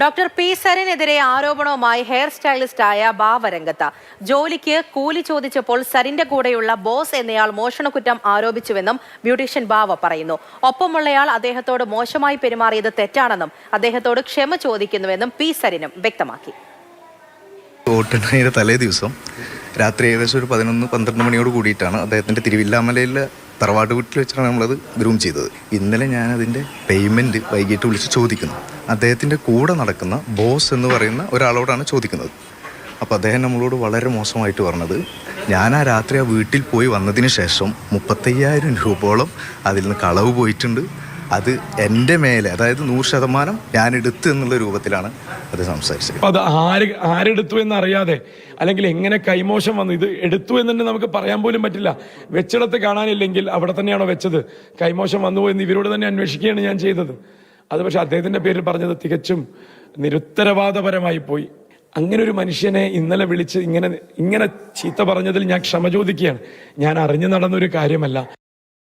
Doctor P സരനെതിരെ ആരോപണവുമായി hair സ്റ്റൈലിസ്റ്റായ ബാവ രംഗത്ത് ജോലിക്ക് കൂലി ചോദിച്ചപ്പോൾ സരിന്റെ കൂടെയുള്ള ബോസ് എന്നയാൾ മോഷണക്കുറ്റം ആരോപിച്ചുവെന്നും ബ്യൂട്ടീഷ്യൻ ബാവ പറയുന്നു. ഒപ്പമുള്ളയാൾ അദ്ദേഹത്തോട് മോശമായി പെരുമാറിയത് തെറ്റാണെന്നും അദ്ദേഹത്തോട് ക്ഷമ ചോദിക്കുന്നുവെന്നും പി സരിനും വ്യക്തമാക്കി. തലേ ദിവസം രാത്രി ഏകദേശം ഒരു പതിനൊന്ന് പന്ത്രണ്ട് മണിയോട് കൂടിയിട്ടാണ് അദ്ദേഹത്തിന്റെ തിരുവില്ലാമലയിലെ തറവാട് വീട്ടിൽ വെച്ചാണ് നമ്മളത് ഗ്രൂം ചെയ്തത്. ഇന്നലെ ഞാൻ അതിന്റെ പേയ്മെന്റ് വൈകിട്ട് വിളിച്ച് ചോദിക്കുന്നു. അദ്ദേഹത്തിന്റെ കൂടെ നടക്കുന്ന ബോസ് എന്ന് പറയുന്ന ഒരാളോടാണ് ചോദിക്കുന്നത്. അപ്പോൾ അദ്ദേഹം നമ്മളോട് വളരെ മോശമായിട്ട് പറഞ്ഞത് ഞാൻ ആ രാത്രി ആ വീട്ടിൽ പോയി വന്നതിന് ശേഷം മുപ്പത്തയ്യായിരം രൂപയോളം അതിൽ നിന്ന് കളവ് പോയിട്ടുണ്ട്. അത് എന്റെ മേലെ അതായത് നൂറ് ശതമാനം ഞാൻ എടുത്തു എന്നുള്ള രൂപത്തിലാണ് അത് സംസാരിച്ചത്. അത് ആര് ആരെടുത്തു എന്നറിയാതെ അല്ലെങ്കിൽ എങ്ങനെ കൈമോശം വന്നു ഇത് എടുത്തു എന്ന് നമുക്ക് പറയാൻ പോലും പറ്റില്ല. വെച്ചിടത്ത് കാണാനില്ലെങ്കിൽ അവിടെ തന്നെയാണോ വെച്ചത്? കൈമോശം വന്നു എന്ന് ഇവരോട് തന്നെ അന്വേഷിക്കുകയാണ് ഞാൻ ചെയ്തത്. അത് പക്ഷെ അദ്ദേഹത്തിന്റെ പേരിൽ പറഞ്ഞത് തികച്ചും നിരുത്തരവാദപരമായി പോയി. അങ്ങനെ ഒരു മനുഷ്യനെ ഇന്നലെ വിളിച്ച് ഇങ്ങനെ ഇങ്ങനെ ചീത്ത പറഞ്ഞതിൽ ഞാൻ ക്ഷമ ചോദിക്കുകയാണ്. ഞാൻ അറിഞ്ഞു നടന്നൊരു കാര്യമല്ല.